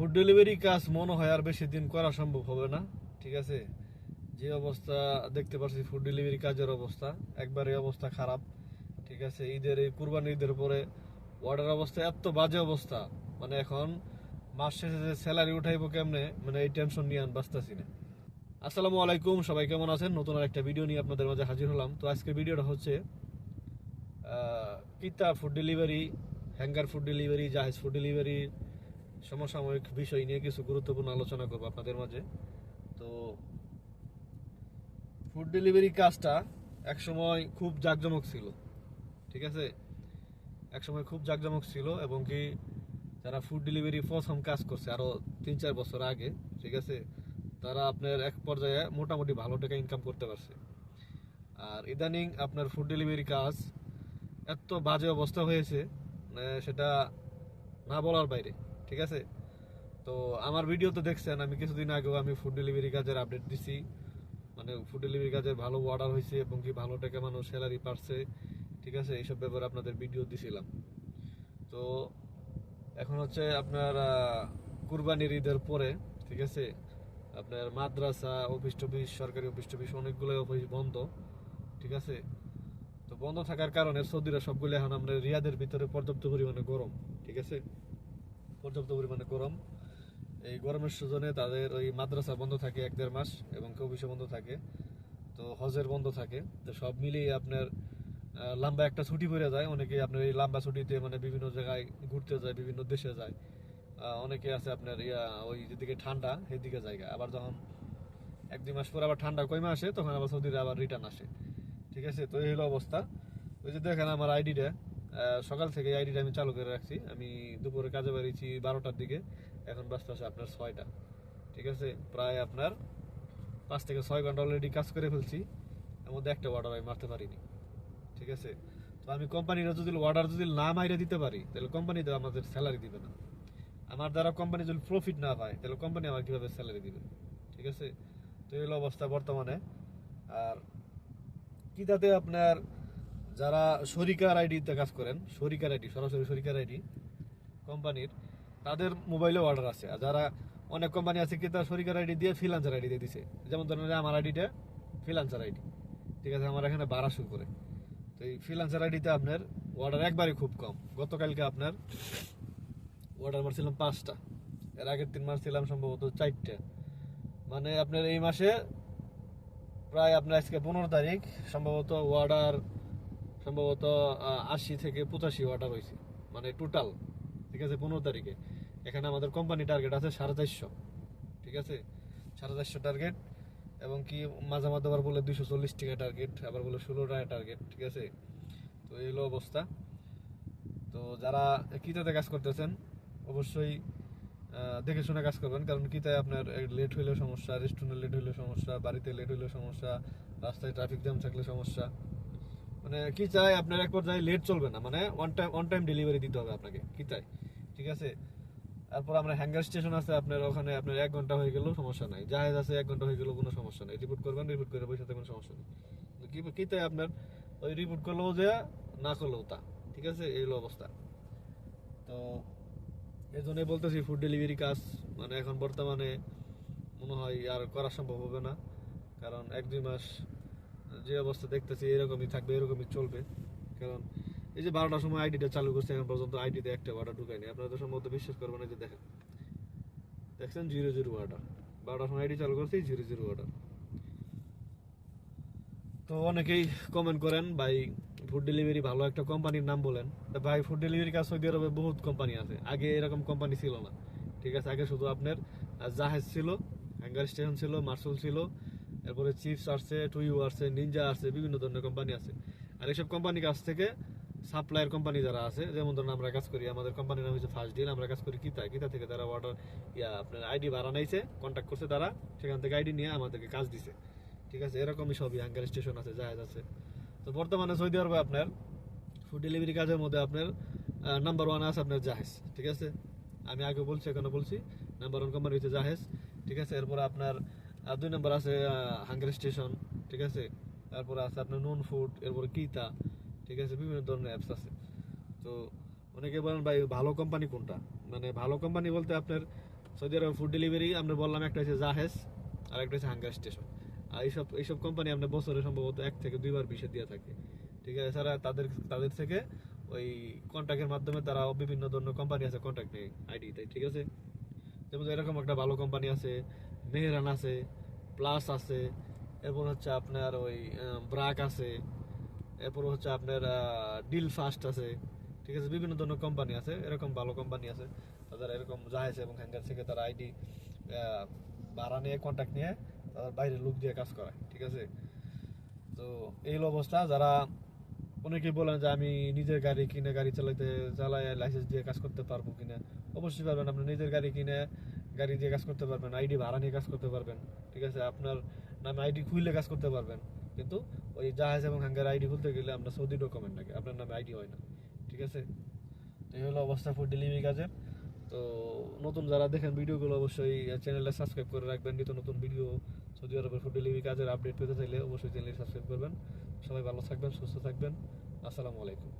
Food delivery কাজ মনে হয় আর বেশি দিন করা সম্ভব হবে না, ঠিক আছে? যে অবস্থা দেখতে পাচ্ছি ফুড ডেলিভারি কাজের অবস্থা, একবারে অবস্থা খারাপ, ঠিক আছে? ঈদের এই কুরবানি ঈদের পরে ওয়ার্ডের অবস্থা, এত বাজে অবস্থা। মানে এখন মাস শেষে স্যালারি উঠাইবো কেমনে মানে এই টেনশন নিয়ে আমি বাঁচতেছি না। আসসালামু আলাইকুম, সবাই কেমন আছেন? নতুন আর একটা ভিডিও নিয়ে আপনাদের মাঝে হাজির হলাম। তো আজকের ভিডিওটা হচ্ছে কিতা food delivery hunger food delivery জাহাজ ফুড ডেলিভারি সমসাময়িক বিষয় নিয়ে কিছু গুরুত্বপূর্ণ আলোচনা করব আপনাদের মাঝে। তো ফুড ডেলিভারি কাজটা একসময় খুব জাঁকজমক ছিল, ঠিক আছে? একসময় খুব জাঁকজমক ছিল এবং কি যারা ফুড ডেলিভারি প্রথম কাজ করছে, আরও তিন চার বছর আগে, ঠিক আছে? তারা আপনার এক পর্যায়ে মোটামুটি ভালো টাকা ইনকাম করতে পারছে। আর ইদানিং আপনার ফুড ডেলিভারি কাজ এত বাজে অবস্থা হয়েছে সেটা না বলার বাইরে। ঠিক আছে? তো আমার ভিডিও তো দেখছেন, আমি কিছুদিন আগেও আমি ফুড ডেলিভারি কাজের আপডেট দিছি। মানে ফুড ডেলিভারি কাজের ভালো অর্ডার হয়েছে এবং কি ভালো টাকা মানুষ স্যালারি পাচ্ছে, ঠিক আছে? এইসব ব্যাপারে আপনাদের ভিডিও দিছিলাম। তো এখন হচ্ছে আপনার কুরবানির ঈদের পরে, ঠিক আছে? আপনার মাদ্রাসা অফিস টফিস, সরকারি অফিস টফিস অনেকগুলো অফিস বন্ধ, ঠিক আছে? তো বন্ধ থাকার কারণে সৌদিরা সবগুলো এখন আমরা রিয়াদের ভিতরে পর্যাপ্ত পরিমাণে গরম, ঠিক আছে? পর্যাপ্ত পরিমাণে গরম। এই গরমের সিজনে তাদের ওই মাদ্রাসা বন্ধ থাকে এক দেড় মাস এবং অফিসে বন্ধ থাকে। তো হজের বন্ধ থাকে। তো সব মিলিয়ে আপনার লম্বা একটা ছুটি পড়ে যায়। অনেকে আপনার এই লম্বা ছুটিতে মানে বিভিন্ন জায়গায় ঘুরতে যায়, বিভিন্ন দেশে যায়। অনেকে আছে আপনার ইয়া, ওই যেদিকে ঠান্ডা সেদিকে জায়গা। আবার যখন এক দুই মাস পর আবার ঠান্ডা কমে আসে তখন আবার সৌদিরা আবার রিটার্ন আসে। ঠিক আছে? তো এই হলো অবস্থা। ওই যে দেখেন আমার আইডিটা সকাল থেকে আইডিটা আমি চালু করে রাখছি। আমি দুপুরে কাজে বেরিয়েছি বারোটার দিকে। এখন ব্যস্ত আছে আপনার ছয়টা। ঠিক আছে? প্রায় আপনার পাঁচ থেকে ছয় ঘণ্টা অলরেডি কাজ করে ফেলছি। এর মধ্যে একটা অর্ডার আমি মারতে পারিনি। ঠিক আছে? তো আমি কোম্পানিরা যদি অর্ডার যদি না মাইরে দিতে পারি, তাহলে কোম্পানি তো আমাদের স্যালারি দিবে না। আমার দ্বারা কোম্পানি যদি প্রফিট না পায়, তাহলে কোম্পানি আমার কীভাবে স্যালারি দিবে? ঠিক আছে? তো এই অবস্থা বর্তমানে। আর কিতাতে আপনার যারা শরিকার আইডিতে কাজ করেন, শরিকার আইডি, সরাসরি শরিকার আইডি কোম্পানির, তাদের মোবাইলে অর্ডার আছে। আর যারা অনেক কোম্পানি আছে কি, তার শরিকার আইডি দিয়ে ফ্রিলান্সার আইডি দিয়ে দিছে। যেমন ধরেন আমার আইডিটা ফ্রিলান্সার আইডি। ঠিক আছে, আমার এখানে বাড়া শুরু করে। তো এই ফ্রিলান্সার আইডিতে আপনার অর্ডার একবারই খুব কম। গতকালকে আপনার অর্ডার মারছিলাম পাঁচটা। এর আগের তিন মাস ছিলাম সম্ভবত চারটে। মানে আপনার এই মাসে প্রায় আপনার আজকে পনেরো তারিখ, সম্ভবত অর্ডার সম্ভবত আশি থেকে পঁচাশি অর্ডার হয়েছে মানে টোটাল ঠিক আছে, পনেরো তারিখে। এখানে আমাদের কোম্পানি টার্গেট আছে সাড়ে চারশো, ঠিক আছে? সাড়ে চারশো টার্গেট এবং কি মাঝে মাঝে আবার বলে দুইশো চল্লিশ টাকা টার্গেট আবার বলে ষোলো টাকা টার্গেট ঠিক আছে? তো এই হলো অবস্থা। তো যারা কিতাতে কাজ করতেছেন, অবশ্যই দেখে শুনে কাজ করবেন। কারণ কিতায় আপনার লেট হইলেও সমস্যা রেস্টুরেন্টে লেট হইলেও সমস্যা, বাড়িতে লেট হইলেও সমস্যা, রাস্তায় ট্রাফিক জ্যাম থাকলে সমস্যা। মানে কি চাই, আপনার এক পর্যায়ে লেট চলবে না মানে one time on time delivery দিতে হবে আপনাকে, কি চাই, ঠিক আছে? তারপর আমরা হ্যাঙ্গার স্টেশন আছে, আপনার ওখানে আপনার এক ঘণ্টা হয়ে গেলেও সমস্যা নাই, জাহাজ আছে, এক ঘণ্টা হয়ে গেলেও কোনো সমস্যা নাই রিপোর্ট করবেন রিপোর্ট করে বসে কোনো সমস্যা নেই। কি কি তাই আপনার? ওই রিপোর্ট করলেও যে না করলেও তা, ঠিক আছে? এই হলো অবস্থা। তো এই জন্যই বলতেছি ফুড ডেলিভারি কাজ মানে এখন বর্তমানে মনে হয় আর করা সম্ভব হবে না, কারণ এক দুই মাস যে অবস্থা দেখতেছি, এরকমই থাকবে, এরকমই চলবে। কারণ এই যে বারোটার সময় আইডিটা চালু করছে, এখন পর্যন্ত আইডিতে একটা অর্ডার ঢুকায়নি। আপনারা তো সম্ভবত বিশ্বাস করবেন যে দেখেন। দেখছেন জিরো জিরো অর্ডার বারোটার সময় আইডি চালু করছি জিরো জিরো অর্ডার তো অনেকেই কমেন্ট করেন, ভাই ফুড ডেলিভারি ভালো একটা কোম্পানির নাম বলেন। তা ভাই ফুড ডেলিভারি কাজ সৌদি আরবে বহুত কোম্পানি আছে। আগে এরকম কোম্পানি ছিল না। ঠিক আছে, আগে শুধু আপনার জাহাজ ছিল হ্যাঙ্গার স্টেশন ছিল, মার্শাল ছিল এরপরে চিপস আসছে টুইউ আসছে নিনজা আসছে, বিভিন্ন ধরনের কোম্পানি আছে। আর এইসব কোম্পানির কাছ থেকে সাপ্লায়ার কোম্পানি যারা আছে, যেমন ধরুন আমরা কাজ করি, আমাদের কোম্পানির নাম হচ্ছে ফার্স্ট ডিল আমরা কাজ করি কিতা কিতা থেকে তারা অর্ডার ইয়া, আপনার আইডি ভাড়া নিয়েছে কন্ট্যাক্ট করছে তারা, সেখান থেকে আইডি নিয়ে আমাদেরকে কাজ দিছে। ঠিক আছে? এরকমই সবই হ্যাঙ্গার স্টেশন আছে, জাহাজ আছে। তো বর্তমানে সৌদি আরবে আপনার ফুড ডেলিভারি কাজের মধ্যে আপনার নাম্বার ওয়ান আছে আপনার জাহেজ, ঠিক আছে? আমি আগে বলছি, এখনও বলছি নাম্বার ওয়ান কোম্পানি হচ্ছে জাহেজ, ঠিক আছে? এরপরে আপনার আহ, দুই নম্বর আছে হাঙ্গার স্টেশন ঠিক আছে? তারপরে আছে আপনার নুন ফুড এরপরে কিতা ঠিক আছে? বিভিন্ন ধরনের অ্যাপস আছে। তো অনেকে বলেন ভাই ভালো কোম্পানি কোনটা? মানে ভালো কোম্পানি বলতে আপনার সৌদি আরবে ফুড ডেলিভারি আমরা বললাম একটা হচ্ছে জাহেজ আর একটা হচ্ছে হাঙ্গার স্টেশন আর এইসব এইসব কোম্পানি আমরা বছরে সম্ভবত এক থেকে দুইবার বিষয় দিয়ে থাকে। ঠিক আছে? এছাড়া তাদের তাদের থেকে ওই কন্ট্যাক্টের মাধ্যমে তারা বিভিন্ন ধরনের কোম্পানি আছে কন্ট্যাক্ট নেই আইডি তাই ঠিক আছে? যেমন এরকম একটা ভালো কোম্পানি আছে মেহরান আছে প্লাস আছে, এরপর হচ্ছে আপনার ওই ব্রাক আছে, এরপর হচ্ছে আপনার ডিল ফাস্ট আছে, ঠিক আছে, বিভিন্ন ধরনের কোম্পানি আছে, এরকম ভালো কোম্পানি আছে, তাদের এরকম জাহাজ এবং হ্যাঙ্গার থেকে তারা আইডি ভাড়া নিয়ে কন্ট্যাক্ট নিয়ে তাদের বাইরে লোক দিয়ে কাজ করায়, ঠিক আছে? তো এই অবস্থা, যারা অনেকেই বলেন যে আমি নিজের গাড়ি কিনে গাড়ি চালাতে চালায় লাইসেন্স দিয়ে কাজ করতে পারব কিনা, অবশ্যই পারবেন, আপনি নিজের গাড়ি কিনে গাড়ি দিয়ে কাজ করতে পারবেন, আইডি ভাড়া নিয়ে কাজ করতে পারবেন, ঠিক আছে? আপনার নামে আইডি খুললে কাজ করতে পারবেন। কিন্তু ওই জাহাজ এবং হ্যাঙ্গার আইডি খুলতে গেলে আপনার সৌদি ডকুমেন্ট লাগে, আপনার নামে আইডি হয় না, ঠিক আছে? তো এই হলো অবস্থা ফুড ডেলিভারি কাজের তো নতুন যারা দেখেন ভিডিওগুলো, অবশ্যই চ্যানেলে সাবস্ক্রাইব করে রাখবেন। নিত্য নতুন ভিডিও সৌদি আরবের ফুড ডেলিভারি কাজের আপডেট পেতে চাইলে, অবশ্যই চ্যানেলটি সাবস্ক্রাইব করবেন। সবাই ভালো থাকবেন, সুস্থ থাকবেন। আসসালামু আলাইকুম।